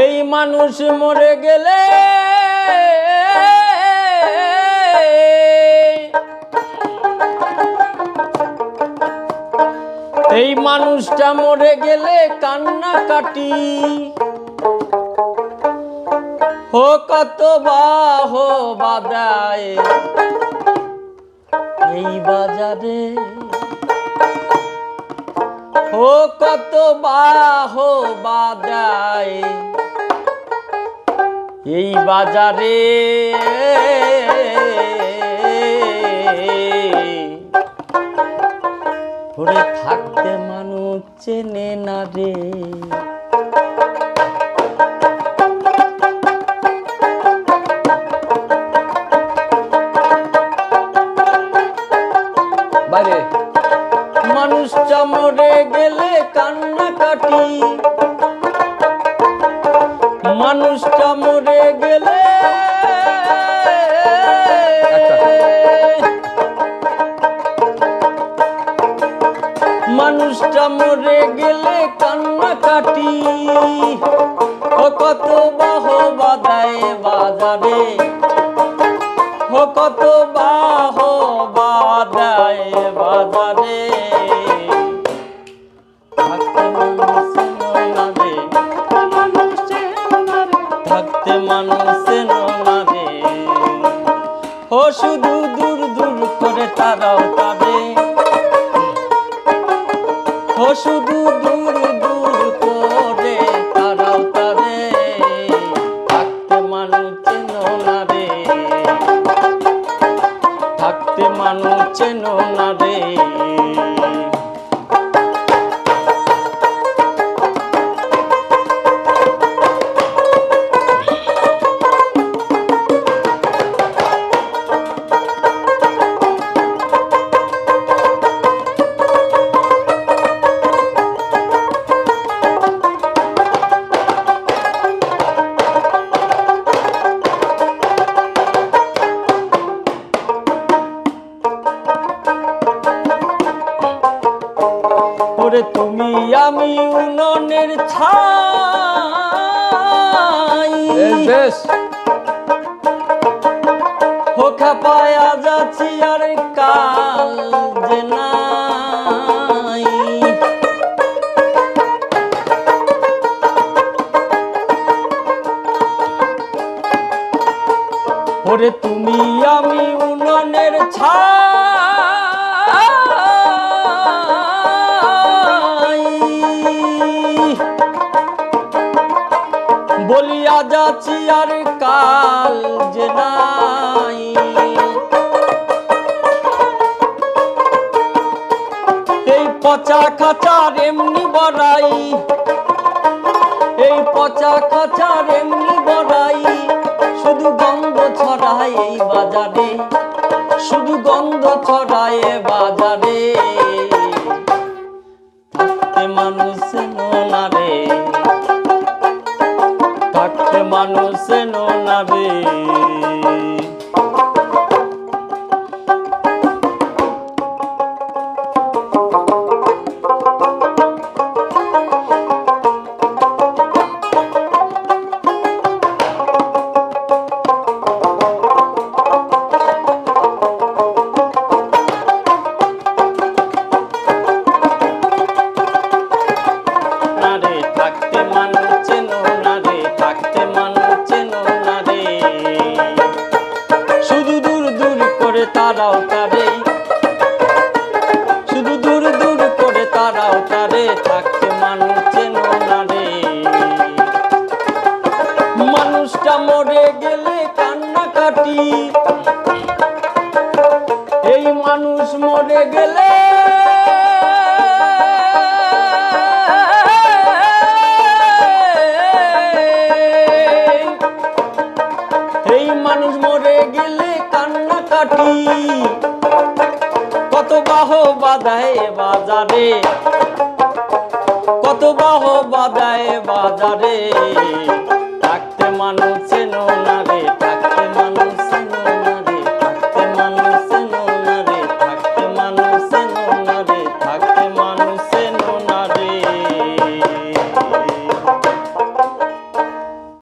এই মানুষ মরে গেলে এই মানুষটা মরে গেলে কান্না কাটি। হো কত বাহ বাদায় এই বাজারে ও কত বাহ বাজায়। এই বাজারে ওরে থাকতে মানুষ চেনে না রে। মরে গেলে কান্না কাটি মানুষটা মরে গেলে। মানুষটা মরে গেলে কান্না কাটি ও কত বাহ বাদায় বাজারে। ও কত বাহ বাদায় বাজারে। থাকতে মানুষ না ও শুধু দূর দূর করে তারাও তারে ও শুধু দূর দূর করে তারাও তারে থাকতে মানুষ চেন না থাকতে মানুষ চেন না উননের ছাই। বেশ হোখা পায়া যাচ্ছি আর কাল যে নাই। ওরে তুমি আমি উননের ছাই। যাচ্ছি আর কাল যে নাই। এই পচা খাচার এমনি বড়াই, এই পচা খাচার এমনি বড়াই, শুধু গন্ধ ছড়ায় এই বাজারে, শুধু গন্ধ ছড়ায় বাজারে। মানুষ মানুষ না রে করে তারাও তারে। শুধু দূর দূর করে তারাও তারে থাকতে মানুষ চেনো মানুষটা মরে গেলে কান্নাকাটি। এই মানুষ মরে গেলে মানুষ মরে গেলে কান্না কাটি কত বাহ বাদায় বাজারে। কত বাহ বাদায় বাজারে। থাকতে মানুষ চেনো না রে।